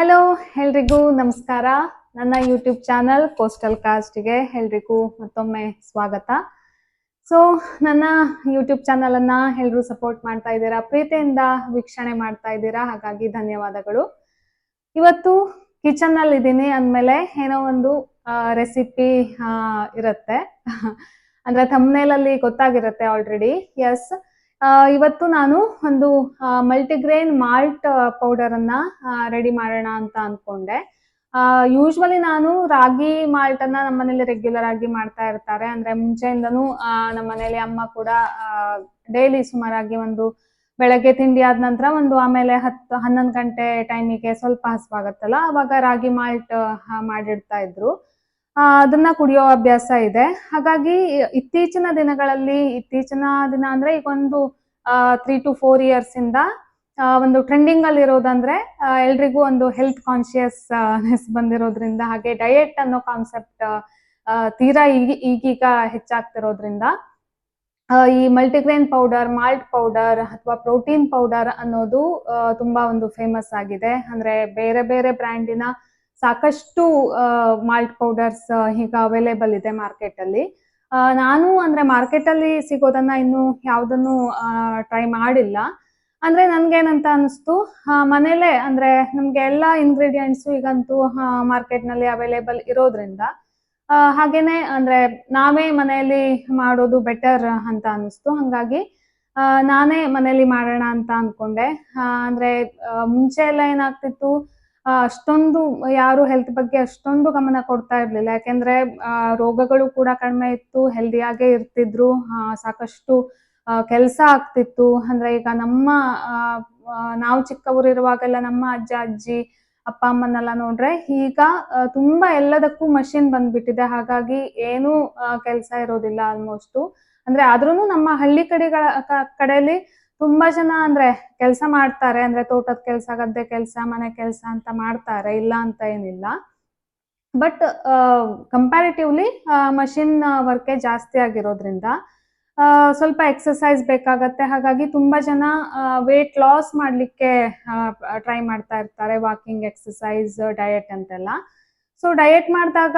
Hello ಎಲ್ರಿಗೂ ನಮಸ್ಕಾರ. ನನ್ನ ಯೂಟ್ಯೂಬ್ ಚಾನಲ್ ಕೋಸ್ಟಲ್ ಕಾಸ್ಟ್ಗೆ ಎಲ್ರಿಗೂ ಮತ್ತೊಮ್ಮೆ ಸ್ವಾಗತ. ಸೊ ನನ್ನ ಯೂಟ್ಯೂಬ್ ಚಾನಲ್ ಅನ್ನ ಎಲ್ರು ಸಪೋರ್ಟ್ ಮಾಡ್ತಾ ಇದ್ದೀರಾ? ಪ್ರೀತಿಯಿಂದ ವೀಕ್ಷಣೆ ಮಾಡ್ತಾ ಇದ್ದೀರಾ? ಹಾಗಾಗಿ ಧನ್ಯವಾದಗಳು. ಇವತ್ತು ಕಿಚನ್ ಅಲ್ಲಿ ಇದ್ದೀನಿ ಅಂದಮೇಲೆ ಏನೋ ಒಂದು ರೆಸಿಪಿ ಇರುತ್ತೆ. ಅಂದ್ರೆ ತಮ್ಮನೇಲಲ್ಲಿ ಗೊತ್ತಾಗಿರುತ್ತೆ ಆಲ್ರೆಡಿ ಎಸ್ ಇವತ್ತು ನಾನು ಒಂದು ಮಲ್ಟಿಗ್ರೇನ್ ಮಾಲ್ಟ್ ಪೌಡರ್ ಅನ್ನ ರೆಡಿ ಮಾಡೋಣ ಅಂತ ಅನ್ಕೊಂಡೆ. ಯೂಶ್ವಲಿ ನಾನು ರಾಗಿ ಮಾಲ್ಟ್ ಅನ್ನ ನಮ್ಮ ಮನೇಲಿ ರೆಗ್ಯುಲರ್ ಆಗಿ ಮಾಡ್ತಾ ಇರ್ತಾರೆ. ಅಂದ್ರೆ ಮುಂಚೆಯಿಂದನೂ ಆ, ನಮ್ಮ ಮನೇಲಿ ಅಮ್ಮ ಕೂಡ ಡೈಲಿ ಸುಮಾರಾಗಿ ಒಂದು ಬೆಳಗ್ಗೆ ತಿಂಡಿ ಆದ ನಂತರ ಒಂದು ಆಮೇಲೆ ಹತ್ತು ಹನ್ನೊಂದು ಗಂಟೆ ಟೈಮಿಗೆ ಸ್ವಲ್ಪ ಹಸಿವಾಗತ್ತಲ್ಲ ಅವಾಗ ರಾಗಿ ಮಾಲ್ಟ್ ಮಾಡಿಡ್ತಾ ಇದ್ರು. ಅದನ್ನ ಕುಡಿಯೋ ಅಭ್ಯಾಸ ಇದೆ. ಹಾಗಾಗಿ ಇತ್ತೀಚಿನ ದಿನಗಳಲ್ಲಿ, ಇತ್ತೀಚಿನ ದಿನ ಅಂದ್ರೆ ಈಗ ಒಂದು ತ್ರೀ ಟು ಫೋರ್ ಇಯರ್ಸ್ ಇಂದ ಒಂದು ಟ್ರೆಂಡಿಂಗ್ ಅಲ್ಲಿ ಇರೋದಂದ್ರೆ ಎಲ್ರಿಗೂ ಒಂದು ಹೆಲ್ತ್ ಕಾನ್ಶಿಯಸ್ ಬಂದಿರೋದ್ರಿಂದ, ಹಾಗೆ ಡಯೆಟ್ ಅನ್ನೋ ಕಾನ್ಸೆಪ್ಟ್ ತೀರಾ ಈಗ, ಈಗೀಗ ಹೆಚ್ಚಾಗ್ತಿರೋದ್ರಿಂದ ಈ ಮಲ್ಟಿಗ್ರೇನ್ ಪೌಡರ್ ಮಾಲ್ಟ್ ಪೌಡರ್ ಅಥವಾ ಪ್ರೋಟೀನ್ ಪೌಡರ್ ಅನ್ನೋದು ತುಂಬಾ ಒಂದು ಫೇಮಸ್ ಆಗಿದೆ. ಅಂದ್ರೆ ಬೇರೆ ಬೇರೆ ಬ್ರ್ಯಾಂಡಿನ ಸಾಕಷ್ಟು ಮಾಲ್ಟ್ ಪೌಡರ್ಸ್ ಈಗ ಅವೈಲೇಬಲ್ ಇದೆ ಮಾರ್ಕೆಟ್ ಅಲ್ಲಿ. ನಾನು ಅಂದ್ರೆ ಮಾರ್ಕೆಟ್ ಅಲ್ಲಿ ಸಿಗೋದನ್ನ ಇನ್ನು ಯಾವುದನ್ನು ಟ್ರೈ ಮಾಡಿಲ್ಲ. ಅಂದ್ರೆ ನನ್ಗೇನಂತ ಅನಿಸ್ತು ಮನೇಲೆ ಅಂದ್ರೆ ನಮ್ಗೆ ಎಲ್ಲ ಇಂಗ್ರೀಡಿಯೆಂಟ್ಸ್ ಈಗಂತೂ ಮಾರ್ಕೆಟ್ನಲ್ಲಿ ಅವೈಲೇಬಲ್ ಇರೋದ್ರಿಂದ ಹಾಗೇನೆ ಅಂದ್ರೆ ನಾವೇ ಮನೆಯಲ್ಲಿ ಮಾಡೋದು ಬೆಟರ್ ಅಂತ ಅನಿಸ್ತು. ಹಂಗಾಗಿ ನಾನೇ ಮನೇಲಿ ಮಾಡೋಣ ಅಂತ ಅನ್ಕೊಂಡೆ. ಅಂದ್ರೆ ಮುಂಚೆ ಎಲ್ಲ ಏನಾಗ್ತಿತ್ತು ಅಷ್ಟೊಂದು ಯಾರು ಹೆಲ್ತ್ ಬಗ್ಗೆ ಅಷ್ಟೊಂದು ಗಮನ ಕೊಡ್ತಾ ಇರ್ಲಿಲ್ಲ. ಯಾಕೆಂದ್ರೆ ರೋಗಗಳು ಕೂಡ ಕಡಿಮೆ ಇತ್ತು ಹೆಲ್ದಿಯಾಗೇ ಇರ್ತಿದ್ರು. ಸಾಕಷ್ಟು ಕೆಲಸ ಆಗ್ತಿತ್ತು. ಅಂದ್ರೆ ಈಗ ನಮ್ಮ ನಾವು ಚಿಕ್ಕವರಿರುವಾಗೆಲ್ಲ ನಮ್ಮ ಅಜ್ಜ, ಅಜ್ಜಿ, ಅಪ್ಪ, ಅಮ್ಮನೆಲ್ಲ ನೋಡ್ರೆ ಈಗ ತುಂಬಾ ಎಲ್ಲದಕ್ಕೂ ಮಷಿನ್ ಬಂದ್ಬಿಟ್ಟಿದೆ. ಹಾಗಾಗಿ ಏನು ಕೆಲಸ ಇರೋದಿಲ್ಲ ಆಲ್ಮೋಸ್ಟ್ ಅಂದ್ರೆ ಆದ್ರೂನು ನಮ್ಮ ಹಳ್ಳಿ ಕಡೆಗಳ ಕಡೆಯಲ್ಲಿ ತುಂಬಾ ಜನ ಅಂದ್ರೆ ಕೆಲಸ ಮಾಡ್ತಾರೆ ಅಂದ್ರೆ ತೋಟದ ಕೆಲಸ, ಗದ್ದೆ ಕೆಲಸ, ಮನೆ ಕೆಲಸ ಅಂತ ಮಾಡ್ತಾರೆ, ಇಲ್ಲ ಅಂತ ಏನಿಲ್ಲ. ಬಟ್ ಕಂಪ್ಯಾರಿಟಿವ್ಲಿ ಮಷಿನ್ ವರ್ಕೇ ಜಾಸ್ತಿ ಆಗಿರೋದ್ರಿಂದ ಸ್ವಲ್ಪ ಎಕ್ಸಸೈಸ್ ಬೇಕಾಗತ್ತೆ. ಹಾಗಾಗಿ ತುಂಬಾ ಜನ ವೇಟ್ ಲಾಸ್ ಮಾಡ್ಲಿಕ್ಕೆ ಟ್ರೈ ಮಾಡ್ತಾ ಇರ್ತಾರೆ. ವಾಕಿಂಗ್ ಎಕ್ಸಸೈಸ್ ಡಯಟ್ ಅಂತೆಲ್ಲ. ಸೊ ಡಯಟ್ ಮಾಡಿದಾಗ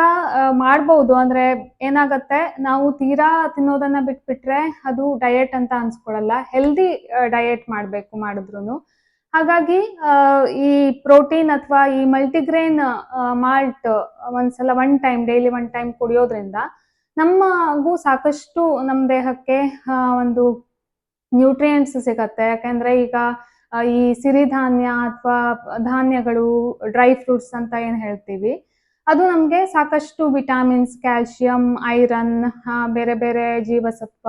ಮಾಡ್ಬೋದು. ಅಂದ್ರೆ ಏನಾಗತ್ತೆ, ನಾವು ತೀರಾ ತಿನ್ನೋದನ್ನ ಬಿಟ್ಬಿಟ್ರೆ ಅದು ಡಯಟ್ ಅಂತ ಅನ್ಸ್ಕೊಳಲ್ಲ. ಹೆಲ್ದಿ ಡಯಟ್ ಮಾಡಬೇಕು ಮಾಡಿದ್ರು ಹಾಗಾಗಿ ಈ ಪ್ರೋಟೀನ್ ಅಥವಾ ಈ ಮಲ್ಟಿಗ್ರೇನ್ ಮಾಲ್ಟ್ ಒಂದ್ಸಲ one time daily one time ಕುಡಿಯೋದ್ರಿಂದ ನಮ್ಮಗೂ ಸಾಕಷ್ಟು ನಮ್ಮ ದೇಹಕ್ಕೆ ಒಂದು ನ್ಯೂಟ್ರಿಯೆಂಟ್ಸ್ ಸಿಗತ್ತೆ. ಯಾಕಂದ್ರೆ ಈಗ ಈ ಸಿರಿಧಾನ್ಯ ಅಥವಾ ಧಾನ್ಯಗಳು ಡ್ರೈ ಫ್ರೂಟ್ಸ್ ಅಂತ ಏನ್ ಹೇಳ್ತೀವಿ. ಅದು ನಮಗೆ ಸಾಕಷ್ಟು ವಿಟಾಮಿನ್ಸ್, ಕ್ಯಾಲ್ಶಿಯಂ, ಐರನ್ ಬೇರೆ ಬೇರೆ ಜೀವಸತ್ವ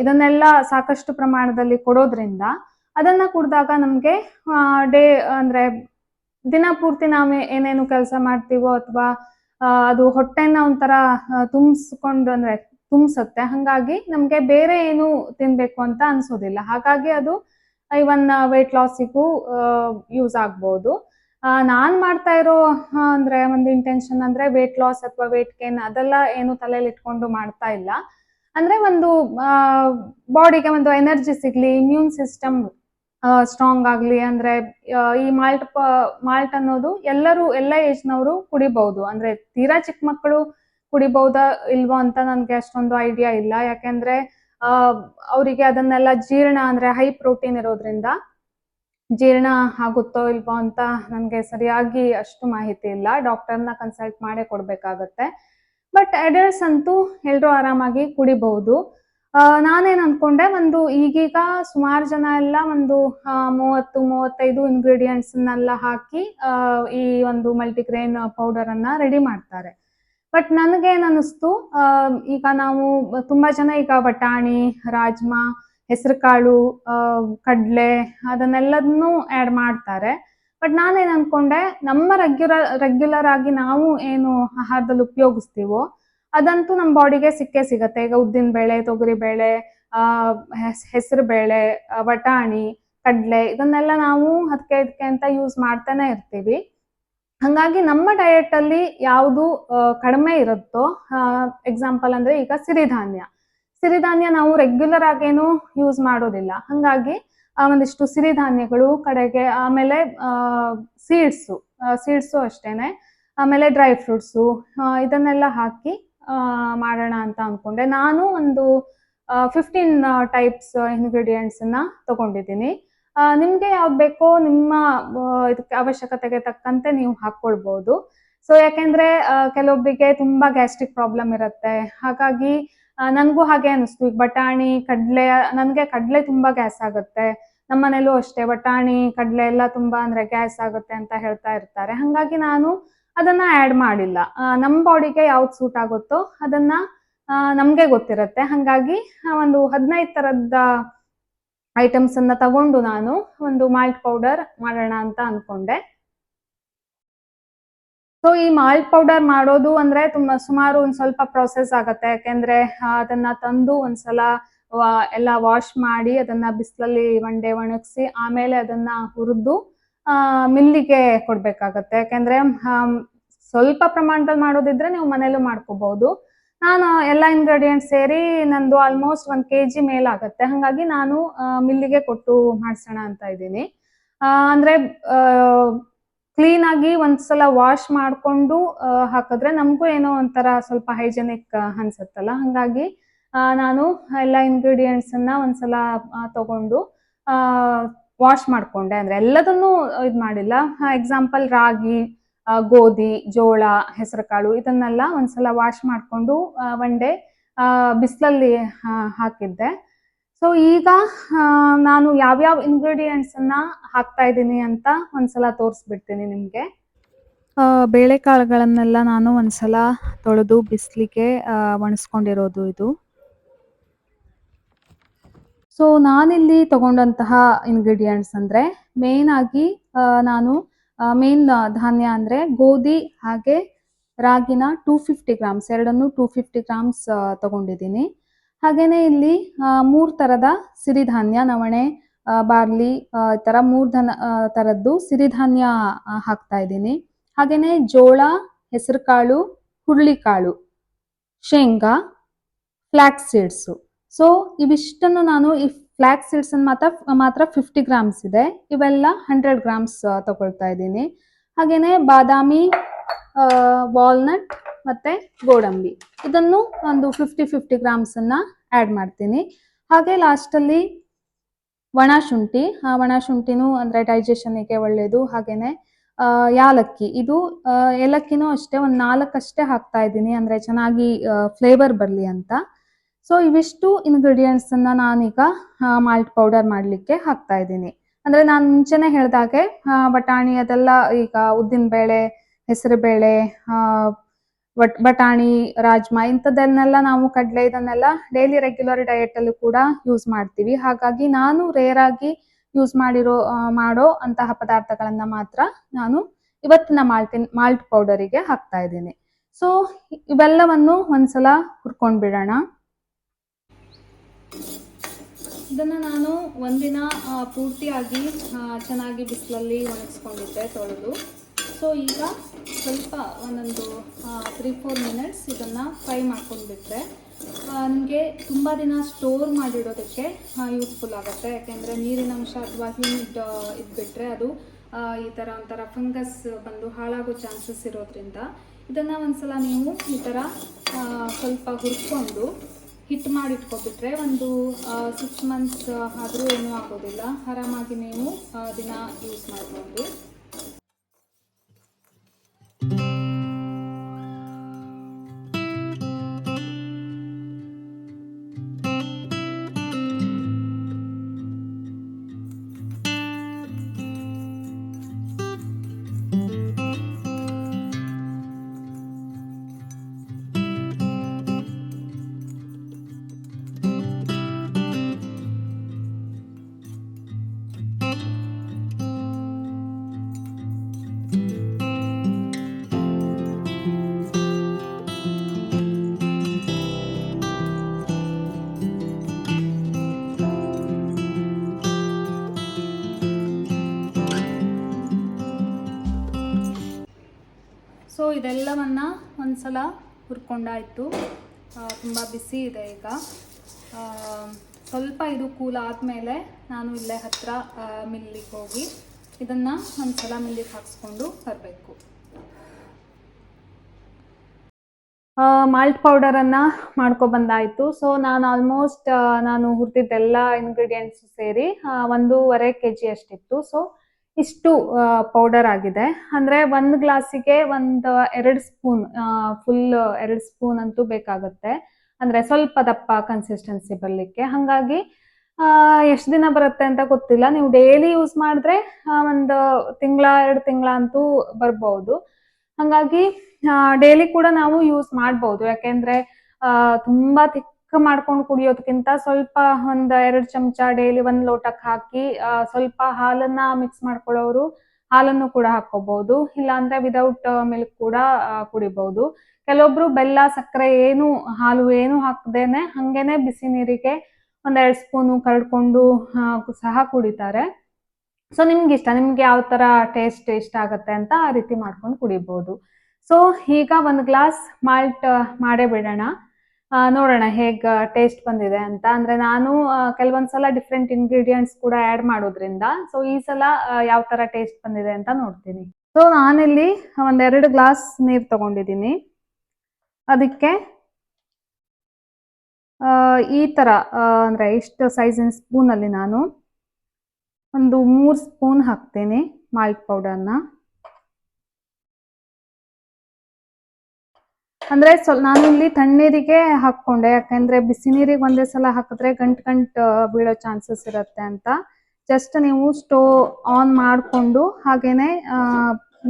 ಇದನ್ನೆಲ್ಲ ಸಾಕಷ್ಟು ಪ್ರಮಾಣದಲ್ಲಿ ಕೊಡೋದ್ರಿಂದ ಅದನ್ನ ಕುಡಿದಾಗ ನಮಗೆ ಡೇ, ಅಂದ್ರೆ ದಿನ ಪೂರ್ತಿ ನಾವು ಏನೇನು ಕೆಲಸ ಮಾಡ್ತೀವೋ ಅಥವಾ ಅದು ಹೊಟ್ಟೆನ ಒಂಥರ ತುಂಬಿಸ್ಕೊಂಡು ಅಂದ್ರೆ ತುಂಬಿಸುತ್ತೆ. ಹಾಗಾಗಿ ನಮ್ಗೆ ಬೇರೆ ಏನು ತಿನ್ಬೇಕು ಅಂತ ಅನ್ಸೋದಿಲ್ಲ. ಹಾಗಾಗಿ ಅದು ಇವನ್ ವೆಯ್ಟ್ ಲಾಸಿಗೂ ಯೂಸ್ ಆಗ್ಬೋದು. ನಾನ್ ಮಾಡ್ತಾ ಇರೋ ಅಂದ್ರೆ ಒಂದು ಇಂಟೆನ್ಷನ್ ಅಂದ್ರೆ ವೇಟ್ ಲಾಸ್ ಅಥವಾ ವೇಟ್ ಗೇನ್ ಅದೆಲ್ಲ ಏನು ತಲೆಯಲ್ಲಿ ಇಟ್ಕೊಂಡು ಮಾಡ್ತಾ ಇಲ್ಲ. ಅಂದ್ರೆ ಒಂದು ಬಾಡಿಗೆ ಒಂದು ಎನರ್ಜಿ ಸಿಗ್ಲಿ ಇಮ್ಯೂನ್ ಸಿಸ್ಟಮ್ ಸ್ಟ್ರಾಂಗ್ ಆಗ್ಲಿ, ಅಂದ್ರೆ ಈ ಮಾಲ್ಟ್ ಮಾಲ್ಟ್ ಅನ್ನೋದು ಎಲ್ಲರೂ, ಎಲ್ಲ ಏಜ್ನವರು ಕುಡಿಬಹುದು. ಅಂದ್ರೆ ತೀರಾ ಚಿಕ್ಕ ಮಕ್ಕಳು ಕುಡಿಬಹುದಾ ಇಲ್ವೋ ಅಂತ ನನ್ಗೆ ಅಷ್ಟೊಂದು ಐಡಿಯಾ ಇಲ್ಲ. ಯಾಕೆಂದ್ರೆ ಅವರಿಗೆ ಅದನ್ನೆಲ್ಲ ಜೀರ್ಣ ಅಂದ್ರೆ ಹೈ ಪ್ರೋಟೀನ್ ಇರೋದ್ರಿಂದ ಜೀರ್ಣ ಆಗುತ್ತೋ ಇಲ್ವೋ ಅಂತ ನನಗೆ ಸರಿಯಾಗಿ ಅಷ್ಟು ಮಾಹಿತಿ ಇಲ್ಲ. ಡಾಕ್ಟರ್ನ ಕನ್ಸಲ್ಟ್ ಮಾಡೇ ಕೊಡ್ಬೇಕಾಗತ್ತೆ. ಬಟ್ ಅಡಲ್ಟ್ಸ್ ಅಂತೂ ಎಲ್ಲರೂ ಆರಾಮಾಗಿ ಕುಡಿಬಹುದು. ನಾನೇನ್ ಅನ್ಕೊಂಡೆ, ಒಂದು ಈಗೀಗ ಸುಮಾರು ಜನ ಎಲ್ಲ ಒಂದು ಮೂವತ್ತು, ಮೂವತ್ತೈದು ಇಂಗ್ರೀಡಿಯೆಂಟ್ಸ್ ನೆಲ್ಲ ಹಾಕಿ ಈ ಒಂದು ಮಲ್ಟಿಗ್ರೇನ್ ಪೌಡರ್ ಅನ್ನ ರೆಡಿ ಮಾಡ್ತಾರೆ. ಬಟ್ ನನಗೇನು ಅನ್ನಿಸ್ತು ಈಗ ನಾವು ತುಂಬಾ ಜನ ಈಗ ಬಟಾಣಿ, ರಾಜ್ಮಾ ಹೆಸರುಕಾಳು ಕಡಲೆ ಅದನ್ನೆಲ್ಲದನ್ನು ಆ್ಯಡ್ ಮಾಡ್ತಾರೆ. ಬಟ್ ನಾನೇನು ಅನ್ಕೊಂಡೆ, ನಮ್ಮ ರೆಗ್ಯುಲರ್ ರೆಗ್ಯುಲರ್ ಆಗಿ ನಾವು ಏನು ಆಹಾರದಲ್ಲಿ ಉಪಯೋಗಿಸ್ತೀವೋ, ಅದಂತೂ ನಮ್ಮ ಬಾಡಿಗೆ ಸಿಕ್ಕೇ ಸಿಗತ್ತೆ. ಈಗ ಉದ್ದಿನ ಬೇಳೆ, ತೊಗರಿ ಬೇಳೆ ಹೆಸರು ಬೇಳೆ ಬಟಾಣಿ ಕಡಲೆ ಇದನ್ನೆಲ್ಲ ನಾವು ಅದಕ್ಕೆ ಇದಕ್ಕೆ ಅಂತ ಯೂಸ್ ಮಾಡ್ತಾನೆ ಇರ್ತೀವಿ. ಹಂಗಾಗಿ ನಮ್ಮ ಡಯಟ್ ಅಲ್ಲಿ ಯಾವುದು ಕಡಿಮೆ ಇರುತ್ತೋ ಎಕ್ಸಾಂಪಲ್ ಅಂದ್ರೆ ಈಗ ಸಿರಿಧಾನ್ಯ. ಸಿರಿಧಾನ್ಯ ನಾವು ರೆಗ್ಯುಲರ್ ಆಗೇನು ಯೂಸ್ ಮಾಡೋದಿಲ್ಲ. ಹಂಗಾಗಿ ಒಂದಿಷ್ಟು ಸಿರಿಧಾನ್ಯಗಳು, ಕಡೆಗೆ, ಆಮೇಲೆ ಸೀಡ್ಸು ಸೀಡ್ಸು ಅಷ್ಟೇನೆ. ಆಮೇಲೆ ಡ್ರೈ ಫ್ರೂಟ್ಸು ಇದನ್ನೆಲ್ಲ ಹಾಕಿ ಮಾಡೋಣ ಅಂತ ಅನ್ಕೊಂಡೆ. ನಾನು ಒಂದು ಫಿಫ್ಟೀನ್ ಟೈಪ್ಸ್ ಇಂಗ್ರೀಡಿಯೆಂಟ್ಸನ್ನ ತಗೊಂಡಿದ್ದೀನಿ. ನಿಮಗೆ ಯಾವ್ದು ಬೇಕೋ ನಿಮ್ಮ ಇದಕ್ಕೆ ಅವಶ್ಯಕತೆಗೆ ತಕ್ಕಂತೆ ನೀವು ಹಾಕ್ಕೊಳ್ಬಹುದು ಸೊ ಯಾಕೆಂದ್ರೆ ಕೆಲವೊಬ್ಬರಿಗೆ ತುಂಬಾ ಗ್ಯಾಸ್ಟ್ರಿಕ್ ಪ್ರಾಬ್ಲಮ್ ಇರುತ್ತೆ. ಹಾಗಾಗಿ ನನಗೂ ಹಾಗೆ ಅನಿಸ್ತು. ಈಗ ಬಟಾಣಿ, ಕಡಲೆ, ನನಗೆ ಕಡಲೆ ತುಂಬಾ ಗ್ಯಾಸ್ ಆಗುತ್ತೆ. ನಮ್ಮ ಅಷ್ಟೇ. ಬಟಾಣಿ, ಕಡಲೆ ಎಲ್ಲ ತುಂಬಾ ಅಂದ್ರೆ ಗ್ಯಾಸ್ ಆಗುತ್ತೆ ಅಂತ ಹೇಳ್ತಾ ಇರ್ತಾರೆ. ಹಾಗಾಗಿ ನಾನು ಅದನ್ನ ಆ್ಯಡ್ ಮಾಡಿಲ್ಲ. ನಮ್ಮ ಬಾಡಿಗೆ ಯಾವ್ದು ಸೂಟ್ ಆಗುತ್ತೋ ಅದನ್ನ ನಮಗೆ ಗೊತ್ತಿರುತ್ತೆ. ಹಾಗಾಗಿ ಒಂದು ಹದಿನೈದು ಥರದ ಐಟಮ್ಸ್ ಅನ್ನ ತಗೊಂಡು ನಾನು ಒಂದು ಮಾಲ್ಟ್ ಪೌಡರ್ ಮಾಡೋಣ ಅಂತ ಅನ್ಕೊಂಡೆ. ಸೊ ಈ ಮಾಲ್ಟ್ ಪೌಡರ್ ಮಾಡೋದು ಅಂದ್ರೆ ತುಂಬಾ ಸುಮಾರು ಒಂದ್ ಸ್ವಲ್ಪ ಪ್ರೊಸೆಸ್ ಆಗತ್ತೆ. ಯಾಕೆಂದ್ರೆ ಅದನ್ನ ತಂದು ಒಂದ್ಸಲ ಎಲ್ಲ ವಾಶ್ ಮಾಡಿ ಅದನ್ನ ಬಿಸಿಲಲ್ಲಿ ಒಂಡೆ ಒಣಗಿಸಿ ಆಮೇಲೆ ಅದನ್ನ ಹುರಿದು, ಆ, ಮಿಲ್ಲಿಗೆ ಕೊಡ್ಬೇಕಾಗತ್ತೆ. ಯಾಕೆಂದ್ರೆ ಸ್ವಲ್ಪ ಪ್ರಮಾಣದಲ್ಲಿ ಮಾಡೋದಿದ್ರೆ ನೀವು ಮನೇಲೂ ಮಾಡ್ಕೋಬಹುದು ನಾನು ಎಲ್ಲ ಇಂಗ್ರೀಡಿಯೆಂಟ್ ಸೇರಿ ನಂದು ಆಲ್ಮೋಸ್ಟ್ ಒಂದ್ ಕೆ ಜಿ ಮೇಲಾಗತ್ತೆ. ಹಾಗಾಗಿ ನಾನು ಮಿಲ್ಲಿಗೆ ಕೊಟ್ಟು ಮಾಡ್ಸೋಣ ಅಂತ ಇದ್ದೀನಿ. ಅಂದ್ರೆ ಕ್ಲೀನ್ ಆಗಿ ಒಂದ್ಸಲ ವಾಶ್ ಮಾಡಿಕೊಂಡು ಹಾಕಿದ್ರೆ ನಮಗೂ ಏನೋ ಒಂಥರ ಸ್ವಲ್ಪ ಹೈಜೆನಿಕ್ ಅನ್ಸುತ್ತಲ್ಲ? ಹಾಗಾಗಿ ನಾನು ಎಲ್ಲ ಇಂಗ್ರೀಡಿಯೆಂಟ್ಸ್ ಅನ್ನ ಒಂದ್ಸಲ ತಗೊಂಡು ವಾಶ್ ಮಾಡ್ಕೊಂಡೆ. ಅಂದ್ರೆ ಎಲ್ಲದನ್ನು ಇದು ಮಾಡಿಲ್ಲ. ಎಕ್ಸಾಂಪಲ್ ರಾಗಿ ಗೋಧಿ, ಜೋಳ, ಹೆಸರುಕಾಳು ಇದನ್ನೆಲ್ಲ ಒಂದ್ಸಲ ವಾಶ್ ಮಾಡ್ಕೊಂಡು ಒನ್ ಡೇ ಬಿಸಿಲಲ್ಲಿ ಹಾಕಿದ್ದೆ. ಸೊ ಈಗ ನಾನು ಯಾವ್ಯಾವ ಇಂಗ್ರೀಡಿಯೆಂಟ್ಸ್ ಅನ್ನ ಹಾಕ್ತಾ ಇದ್ದೀನಿ ಅಂತ ಒಂದ್ಸಲ ತೋರಿಸ್ಬಿಡ್ತೀನಿ ನಿಮಗೆ. ಬೇಳೆಕಾಳುಗಳನ್ನೆಲ್ಲ ನಾನು ಒಂದ್ಸಲ ತೊಳೆದು ಬಿಸಿಲಿಗೆ ಒಣಸ್ಕೊಂಡಿರೋದು ಇದು. ಸೊ ನಾನಿಲ್ಲಿ ತಗೊಂಡಂತಹ ಇಂಗ್ರೀಡಿಯೆಂಟ್ಸ್ ಅಂದ್ರೆ ಮೇನ್ ಆಗಿ ನಾನು ಮೇನ್ ಧಾನ್ಯ ಅಂದ್ರೆ ಗೋಧಿ ಹಾಗೆ ರಾಗಿನ ಟೂ ಫಿಫ್ಟಿ ಗ್ರಾಮ್ಸ್ ಎರಡನ್ನು ಟೂ ಫಿಫ್ಟಿ ಗ್ರಾಮ್ಸ್ ತಗೊಂಡಿದ್ದೀನಿ. ಹಾಗೇನೆ ಇಲ್ಲಿ ಮೂರು ತರದ ಸಿರಿಧಾನ್ಯ, ನವಣೆ ಬಾರ್ಲಿ ಈ ತರ ಮೂರ್ ಧನ ತರದ್ದು ಸಿರಿಧಾನ್ಯ ಹಾಕ್ತಾ ಇದ್ದೀನಿ. ಹಾಗೇನೆ ಜೋಳ, ಹೆಸರುಕಾಳು, ಹುರುಳಿಕಾಳು, ಶೇಂಗಾ ಫ್ಲ್ಯಾಕ್ಸ್ ಸೀಡ್ಸು. ಸೊ, ಇವಿಷ್ಟನ್ನು ನಾನು ಈ ಫ್ಲ್ಯಾಕ್ ಸೀಡ್ಸ್ ಮಾತ್ರ ಮಾತ್ರ ಫಿಫ್ಟಿ ಗ್ರಾಮ್ಸ್ ಇದೆ. ಇವೆಲ್ಲ ಹಂಡ್ರೆಡ್ ಗ್ರಾಮ್ಸ್ ತಗೊಳ್ತಾ ಇದ್ದೀನಿ. ಹಾಗೇನೆ ಬಾದಾಮಿ ವಾಲ್ನಟ್ ಮತ್ತೆ ಗೋಡಂಬಿ. ಇದನ್ನು ಒಂದು ಫಿಫ್ಟಿ ಫಿಫ್ಟಿ ಗ್ರಾಮ್ಸ್ ಅನ್ನ ಆಡ್ ಮಾಡ್ತೀನಿ. ಹಾಗೆ ಲಾಸ್ಟಲ್ಲಿ ಒಣ ಶುಂಠಿ. ಆ ಒಣ ಶುಂಠಿನೂ ಡೈಜೆಷನ್ಗೆ ಒಳ್ಳೇದು. ಹಾಗೇನೆ ಆ, ಯಾಲಕ್ಕಿ. ಇದು ಆ, ಏಲಕ್ಕಿನೂ ಅಷ್ಟೇ ಒಂದು ನಾಲ್ಕಷ್ಟೇ ಹಾಕ್ತಾ ಇದ್ದೀನಿ. ಅಂದ್ರೆ ಚೆನ್ನಾಗಿ ಫ್ಲೇವರ್ ಬರಲಿ ಅಂತ. ಸೊ ಇವಿಷ್ಟು ಇನ್ಗ್ರೀಡಿಯೆಂಟ್ಸ್ ಅನ್ನ ನಾನೀಗ ಮಾಲ್ಟ್ ಪೌಡರ್ ಮಾಡಲಿಕ್ಕೆ ಹಾಕ್ತಾ ಇದ್ದೀನಿ. ಅಂದ್ರೆ ನಾನು ಮುಂಚೆನೆ ಹೇಳ್ದಾಗೆ ಆ, ಬಟಾಣಿ ಅದೆಲ್ಲ ಈಗ ಉದ್ದಿನ ಬೇಳೆ ಹೆಸರುಬೇಳೆ ಬಟ್ ಬಟಾಣಿ, ರಾಜ್ಮಾ ಇಂಥದ್ದನ್ನೆಲ್ಲ ನಾವು ಕಡಲೆ ಇದನ್ನೆಲ್ಲ ಡೈಲಿ ರೆಗ್ಯುಲರ್ ಡಯಟ್ ಅಲ್ಲಿ ಕೂಡ ಯೂಸ್ ಮಾಡ್ತೀವಿ. ಹಾಗಾಗಿ ನಾನು ರೇರ್ ಆಗಿ ಯೂಸ್ ಮಾಡಿರೋ ಮಾಡೋ ಅಂತಹ ಪದಾರ್ಥಗಳನ್ನ ಮಾತ್ರ ನಾನು ಇವತ್ತಿನ ಮಾಲ್ಟಿನ್ ಮಾಲ್ಟ್ ಪೌಡರಿಗೆ ಹಾಕ್ತಾ ಇದ್ದೀನಿ. ಸೊ ಇವೆಲ್ಲವನ್ನು ಒಂದ್ಸಲ ಹುರ್ಕೊಂಡ್ ಬಿಡೋಣ. ಇದನ್ನ ನಾನು ಒಂದಿನ ಪೂರ್ತಿಯಾಗಿ ಚೆನ್ನಾಗಿ ಬಿಸಿಲಲ್ಲಿ ಒಣಗಿಸ್ಕೊಂಡಿದ್ದೆ ತೊಳೆದು. ಸೊ ಈಗ ಸ್ವಲ್ಪ ಒಂದೊಂದು ತ್ರೀ ಫೋರ್ ಮಿನಿಟ್ಸ್ ಇದನ್ನು ಫ್ರೈ ಮಾಡ್ಕೊಂಡ್ಬಿಟ್ರೆ ನನಗೆ ತುಂಬ ದಿನ ಸ್ಟೋರ್ ಮಾಡಿಡೋದಕ್ಕೆ ಯೂಸ್ಫುಲ್ ಆಗುತ್ತೆ. ಯಾಕೆಂದರೆ ನೀರಿನ ಅಂಶ ಅಥವಾ ಹ್ಯೂಮಿಡ್ ಇದ್ಬಿಟ್ರೆ ಅದು ಈ ಥರ ಒಂಥರ ಫಂಗಸ್ ಬಂದು ಹಾಳಾಗೋ ಚಾನ್ಸಸ್ ಇರೋದ್ರಿಂದ ಇದನ್ನು ಒಂದ್ಸಲ ನೀವು ಈ ಥರ ಸ್ವಲ್ಪ ಹುರ್ಕೊಂಡು ಹಿಟ್ ಮಾಡಿಟ್ಕೊಬಿಟ್ರೆ ಒಂದು ಸಿಕ್ಸ್ ಮಂತ್ಸ್ ಆದರೂ ಏನೂ ಆಗೋದಿಲ್ಲ. ಆರಾಮಾಗಿ ನೀವು ದಿನ ಯೂಸ್ ಮಾಡ್ಬೋದು. ಇದೆಲ್ಲವನ್ನು ಒಂದ್ಸಲ ಹುರ್ಕೊಂಡಾಯಿತು. ತುಂಬ ಬಿಸಿ ಇದೆ ಈಗ. ಸ್ವಲ್ಪ ಇದು ಕೂಲ್ ಆದಮೇಲೆ ನಾನು ಇಲ್ಲೇ ಹತ್ತಿರ ಮಿಲ್ಲಿಗೆ ಹೋಗಿ ಇದನ್ನು ಒಂದ್ಸಲ ಮಿಲ್ಲಿಗೆ ಹಾಕ್ಸ್ಕೊಂಡು ಬರಬೇಕು. ಮಾಲ್ಟ್ ಪೌಡರನ್ನು ಮಾಡ್ಕೊಬಂದಾಯಿತು ಸೊ ನಾನು ಆಲ್ಮೋಸ್ಟ್ ನಾನು ಹುರಿದಿದ್ದೆಲ್ಲ ಇಂಗ್ರೀಡಿಯೆಂಟ್ಸ್ ಸೇರಿ ಒಂದೂವರೆ ಕೆ ಜಿ ಅಷ್ಟಿತ್ತು. ಸೊ ಇಷ್ಟು ಪೌಡರ್ ಆಗಿದೆ. ಅಂದ್ರೆ ಒಂದು ಗ್ಲಾಸಿಗೆ ಒಂದು ಎರಡು ಸ್ಪೂನ್ ಫುಲ್ ಎರಡು ಸ್ಪೂನ್ ಅಂತೂ ಬೇಕಾಗುತ್ತೆ. ಅಂದ್ರೆ ಸ್ವಲ್ಪ ದಪ್ಪ ಕನ್ಸಿಸ್ಟೆನ್ಸಿ ಬರಲಿಕ್ಕೆ. ಹಾಗಾಗಿ ಎಷ್ಟು ದಿನ ಬರುತ್ತೆ ಅಂತ ಗೊತ್ತಿಲ್ಲ. ನೀವು ಡೈಲಿ ಯೂಸ್ ಮಾಡಿದ್ರೆ ಒಂದು ತಿಂಗಳ, ಎರಡು ತಿಂಗಳ ಅಂತೂ ಬರ್ಬೋದು. ಹಾಗಾಗಿ ಡೈಲಿ ಕೂಡ ನಾವು ಯೂಸ್ ಮಾಡ್ಬೋದು. ಯಾಕೆಂದ್ರೆ ತುಂಬಾ ತಿಕ್ಕ ಮಾಡ್ಕೊಂಡು ಕುಡಿಯೋದಕ್ಕಿಂತ ಸ್ವಲ್ಪ ಒಂದ್ ಎರಡ್ ಚಮಚ ಡೈಲಿ ಒಂದ್ ಲೋಟಕ್ಕೆ ಹಾಕಿ ಸ್ವಲ್ಪ ಹಾಲನ್ನ ಮಿಕ್ಸ್ ಮಾಡ್ಕೊಳ್ಳೋರು ಹಾಲನ್ನು ಕೂಡ ಹಾಕೋಬಹುದು ಇಲ್ಲಾಂದ್ರೆ ವಿದೌಟ್ ಮಿಲ್ಕ್ ಕೂಡ ಕುಡಿಬಹುದು ಕೆಲವೊಬ್ರು ಬೆಲ್ಲ, ಸಕ್ಕರೆ ಏನು, ಹಾಲು ಏನು ಹಾಕದೇನೆ ಹಂಗೇನೆ ಬಿಸಿ ನೀರಿಗೆ ಒಂದ್ ಎರಡ್ ಸ್ಪೂನು ಕರ್ಡ್ಕೊಂಡು ಸಹ ಕುಡಿತಾರೆ. ಸೊ ನಿಮ್ಗೆ ಇಷ್ಟ, ನಿಮ್ಗೆ ಯಾವ ತರ ಟೇಸ್ಟ್ ಇಷ್ಟ ಆಗತ್ತೆ ಅಂತ ಆ ರೀತಿ ಮಾಡ್ಕೊಂಡು ಕುಡಿಬಹುದು ಸೊ ಈಗ ಒಂದು ಗ್ಲಾಸ್ ಮಾಲ್ಟ್ ಮಾಡೇ ಬಿಡೋಣ. ನೋಡೋಣ ಹೇಗ್ ಟೇಸ್ಟ್ ಬಂದಿದೆ ಅಂತ. ಅಂದ್ರೆ ನಾನು ಕೆಲವೊಂದ್ಸಲ ಡಿಫ್ರೆಂಟ್ ಇಂಗ್ರೀಡಿಯೆಂಟ್ಸ್ ಕೂಡ ಆ್ಯಡ್ ಮಾಡೋದ್ರಿಂದ ಸೊ ಈ ಸಲ ಯಾವ ತರ ಟೇಸ್ಟ್ ಬಂದಿದೆ ಅಂತ ನೋಡ್ತೀನಿ. ಸೊ ನಾನಿಲ್ಲಿ ಒಂದೆರಡು ಗ್ಲಾಸ್ ನೀರು ತಗೊಂಡಿದ್ದೀನಿ. ಅದಕ್ಕೆ ಈ ತರ ಅಂದ್ರೆ ಇಷ್ಟು ಸೈಜಿನ ಸ್ಪೂನಲ್ಲಿ ನಾನು ಒಂದು ಮೂರು ಸ್ಪೂನ್ ಹಾಕ್ತೀನಿ ಮಾಲ್ಟ್ ಪೌಡರ್ನ ಅಂದ್ರೆ ಸ್ವಲ್ಪ ನಾನು ಇಲ್ಲಿ ತಣ್ಣೀರಿಗೆ ಹಾಕೊಂಡೆ ಯಾಕಂದ್ರೆ ಬಿಸಿ ನೀರಿಗೆ ಒಂದೇ ಸಲ ಹಾಕಿದ್ರೆ ಗಂಟ್ ಗಂಟ್ ಬೀಳೋ ಚಾನ್ಸಸ್ ಇರುತ್ತೆ ಅಂತ. ಜಸ್ಟ್ ನೀವು ಸ್ಟೋವ್ ಆನ್ ಮಾಡಿಕೊಂಡು ಹಾಗೇನೆ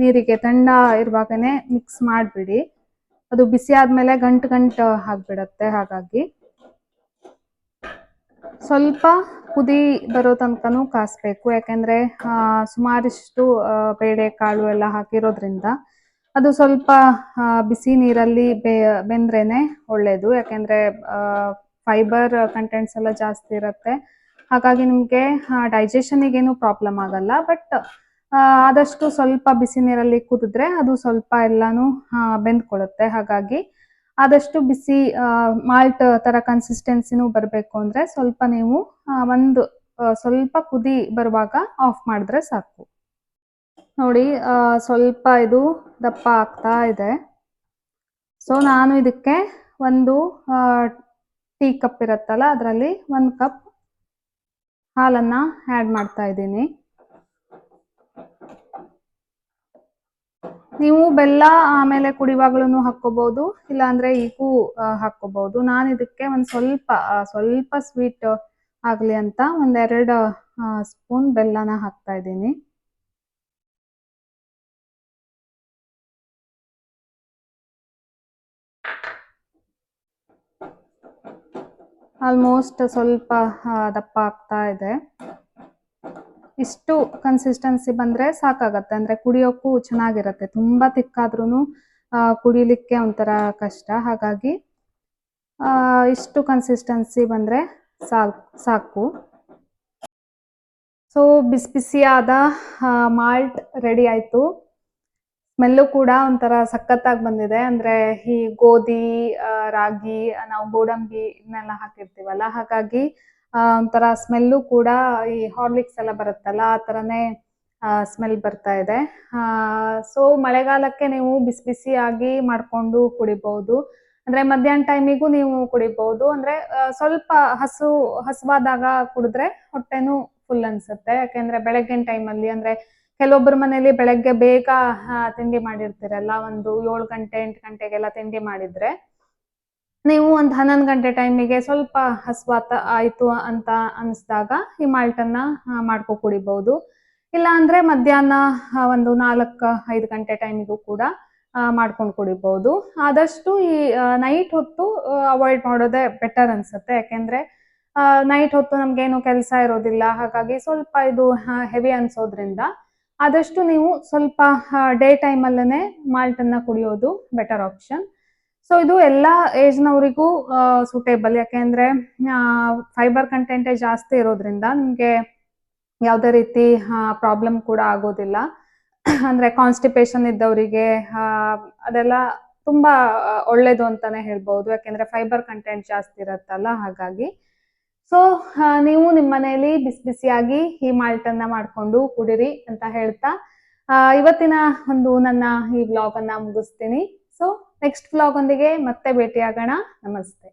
ನೀರಿಗೆ ತಣ್ಣ ಇರುವಾಗನೆ ಮಿಕ್ಸ್ ಮಾಡಿಬಿಡಿ. ಅದು ಬಿಸಿ ಆದ್ಮೇಲೆ ಗಂಟ್ ಗಂಟ್ ಆಗ್ಬಿಡತ್ತೆ ಹಾಗಾಗಿ. ಸ್ವಲ್ಪ ಕುದಿ ಬರೋ ತನಕನೂ ಕಾಸ್ಬೇಕು. ಯಾಕೆಂದ್ರೆ ಸುಮಾರಿಷ್ಟು ಬೇಳೆ ಕಾಳು ಎಲ್ಲ ಹಾಕಿರೋದ್ರಿಂದ ಅದು ಸ್ವಲ್ಪ ಬಿಸಿ ನೀರಲ್ಲಿ ಬೆ, ಬೆಂದ್ರೇನೆ ಒಳ್ಳೇದು. ಯಾಕೆಂದ್ರೆ ಫೈಬರ್ ಕಂಟೆಂಟ್ಸ್ ಎಲ್ಲ ಜಾಸ್ತಿ ಇರುತ್ತೆ. ಹಾಗಾಗಿ ನಿಮಗೆ ಡೈಜೆಷನಿಗೇನು ಪ್ರಾಬ್ಲಮ್ ಆಗಲ್ಲ. ಬಟ್ ಆದಷ್ಟು ಸ್ವಲ್ಪ ಬಿಸಿ ನೀರಲ್ಲಿ ಕುದಿದ್ರೆ ಅದು ಸ್ವಲ್ಪ ಎಲ್ಲಾನು ಬೆಂದ್ಕೊಳ್ಳುತ್ತೆ. ಹಾಗಾಗಿ ಆದಷ್ಟು ಬಿಸಿ ಮಾಲ್ಟ್ ತರ ಕನ್ಸಿಸ್ಟೆನ್ಸಿನೂ ಬರಬೇಕು ಅಂದ್ರೆ ಸ್ವಲ್ಪ ನೀವು ಒಂದು ಸ್ವಲ್ಪ ಕುದಿ ಬರುವಾಗ ಆಫ್ ಮಾಡಿದ್ರೆ ಸಾಕು. ನೋಡಿ ಸ್ವಲ್ಪ ಇದು ದಪ್ಪ ಆಗ್ತಾ ಇದೆ. ಸೊ ನಾನು ಇದಕ್ಕೆ ಒಂದು ಟೀ ಕಪ್ ಇರುತ್ತಲ್ಲ, ಅದರಲ್ಲಿ ಒಂದು ಕಪ್ ಹಾಲನ್ನ ಆ್ಯಡ್ ಮಾಡ್ತಾ ಇದ್ದೀನಿ. ನೀವು ಬೆಲ್ಲ ಆಮೇಲೆ ಕುಡಿವಾಗ್ಲೂ ಹಾಕ್ಕೋಬಹುದು ಇಲ್ಲಾಂದ್ರೆ ಈಗೂ ಹಾಕ್ಕೋಬಹುದು ನಾನು ಇದಕ್ಕೆ ಒಂದು ಸ್ವಲ್ಪ ಸ್ವಲ್ಪ ಸ್ವೀಟ್ ಆಗ್ಲಿ ಅಂತ ಒಂದೆರಡು ಸ್ಪೂನ್ ಬೆಲ್ಲನ ಹಾಕ್ತಾ ಇದ್ದೀನಿ. ಆಲ್ಮೋಸ್ಟ್ ಸ್ವಲ್ಪ ದಪ್ಪ ಆಗ್ತಾ ಇದೆ. ಇಷ್ಟು ಕನ್ಸಿಸ್ಟೆನ್ಸಿ ಬಂದ್ರೆ ಸಾಕಾಗತ್ತೆ. ಅಂದ್ರೆ ಕುಡಿಯೋಕ್ಕೂ ಚೆನ್ನಾಗಿರುತ್ತೆ. ತುಂಬಾ ತಿಕ್ಕಾದ್ರೂ ಕುಡಿಲಿಕ್ಕೆ ಒಂಥರ ಕಷ್ಟ. ಹಾಗಾಗಿ ಇಷ್ಟು ಕನ್ಸಿಸ್ಟೆನ್ಸಿ ಬಂದ್ರೆ ಸಾಕು ಸಾಕು. ಸೊ ಬಿಸಿ ಬಿಸಿಯಾದ ಮಾಲ್ಟ್ ರೆಡಿ ಆಯ್ತು. ಸ್ಮೆಲ್ಲು ಕೂಡ ಒಂಥರ ಸಖತ್ತಾಗಿ ಬಂದಿದೆ. ಅಂದ್ರೆ ಈ ಗೋಧಿ ರಾಗಿ, ನಾವು ಗೋಡಂಬಿ ಇದನ್ನೆಲ್ಲ ಹಾಕಿರ್ತೀವಲ್ಲ, ಹಾಗಾಗಿ ಒಂಥರ ಸ್ಮೆಲ್ಲು ಕೂಡ ಈ ಹಾರ್ಲಿಕ್ಸ್ ಎಲ್ಲ ಬರುತ್ತಲ್ಲ, ಆ ಥರನೇ ಸ್ಮೆಲ್ ಬರ್ತಾ ಇದೆ. ಸೊ ಮಳೆಗಾಲಕ್ಕೆ ನೀವು ಬಿಸಿ ಬಿಸಿಯಾಗಿ ಮಾಡ್ಕೊಂಡು ಕುಡಿಬಹುದು ಅಂದ್ರೆ ಮಧ್ಯಾಹ್ನ ಟೈಮಿಗೂ ನೀವು ಕುಡಿಬಹುದು ಅಂದ್ರೆ ಸ್ವಲ್ಪ ಹಸು, ಹಸುವಾದಾಗ ಕುಡಿದ್ರೆ ಹೊಟ್ಟೆನೂ ಫುಲ್ ಅನ್ಸುತ್ತೆ. ಯಾಕೆಂದ್ರೆ ಬೆಳಗ್ಗಿನ ಟೈಮಲ್ಲಿ ಅಂದ್ರೆ ಕೆಲವೊಬ್ಬರ ಮನೇಲಿ ಬೆಳಗ್ಗೆ ಬೇಗ ತಿಂಡಿ ಮಾಡಿರ್ತೀರಲ್ಲ, ಒಂದು ಏಳು ಗಂಟೆ, ಎಂಟು ಗಂಟೆಗೆಲ್ಲ ತಿಂಡಿ ಮಾಡಿದ್ರೆ ನೀವು ಒಂದು ಹನ್ನೊಂದು ಗಂಟೆ ಟೈಮಿಗೆ ಸ್ವಲ್ಪ ಹಸ್ವಾತ ಆಯ್ತು ಅಂತ ಅನಿಸ್ದಾಗ ಈ ಮಾಲ್ಟನ್ನ ಮಾಡ್ಕೊ ಕುಡಿಬಹುದು ಇಲ್ಲ ಅಂದ್ರೆ ಮಧ್ಯಾಹ್ನ ಒಂದು ನಾಲ್ಕು, ಐದು ಗಂಟೆ ಟೈಮಿಗೂ ಕೂಡ ಮಾಡ್ಕೊಂಡು ಕುಡಿಬಹುದು ಆದಷ್ಟು ಈ ನೈಟ್ ಹೊತ್ತು ಅವಾಯ್ಡ್ ಮಾಡೋದೇ ಬೆಟರ್ ಅನ್ಸುತ್ತೆ. ಯಾಕೆಂದ್ರೆ ನೈಟ್ ಹೊತ್ತು ನಮ್ಗೇನು ಕೆಲಸ ಇರೋದಿಲ್ಲ. ಹಾಗಾಗಿ ಸ್ವಲ್ಪ ಇದು ಹೆವಿ ಅನ್ಸೋದ್ರಿಂದ ಆದಷ್ಟು ನೀವು ಸ್ವಲ್ಪ ಡೇ ಟೈಮ್ ಅಲ್ಲನೆ ಮಾಲ್ಟ್ ಅನ್ನ ಕುಡಿಯೋದು ಬೆಟರ್ ಆಪ್ಷನ್ ಸೊ ಇದು ಎಲ್ಲ ಏಜ್ನವರಿಗೂ ಸೂಟೇಬಲ್ ಯಾಕೆಂದ್ರೆ ಫೈಬರ್ ಕಂಟೆಂಟೇ ಜಾಸ್ತಿ ಇರೋದ್ರಿಂದ ನಿಮಗೆ ಯಾವುದೇ ರೀತಿ ಪ್ರಾಬ್ಲಮ್ ಕೂಡ ಆಗೋದಿಲ್ಲ. ಅಂದ್ರೆ ಕಾನ್ಸ್ಟಿಪೇಷನ್ ಇದ್ದವರಿಗೆ ಅದೆಲ್ಲ ತುಂಬಾ ಒಳ್ಳೇದು ಅಂತಾನೆ ಹೇಳ್ಬೋದು ಯಾಕೆಂದ್ರೆ ಫೈಬರ್ ಕಂಟೆಂಟ್ ಜಾಸ್ತಿ ಇರುತ್ತಲ್ಲ, ಹಾಗಾಗಿ. ಸೊ ನೀವು ನಿಮ್ಮ ಮನೆಯಲ್ಲಿ ಬಿಸಿ ಬಿಸಿಯಾಗಿ ಈ ಮಾಲ್ಟನ್ನ ಮಾಡ್ಕೊಂಡು ಕುಡಿರಿ ಅಂತ ಹೇಳ್ತಾ ಇವತ್ತಿನ ಒಂದು ನನ್ನ ಈ ವ್ಲಾಗ್ ಅನ್ನ ಮುಗಿಸ್ತೀನಿ. ಸೊ ನೆಕ್ಸ್ಟ್ ವ್ಲಾಗ್ ಒಂದಿಗೆ ಮತ್ತೆ ಭೇಟಿಯಾಗೋಣ. ನಮಸ್ತೆ.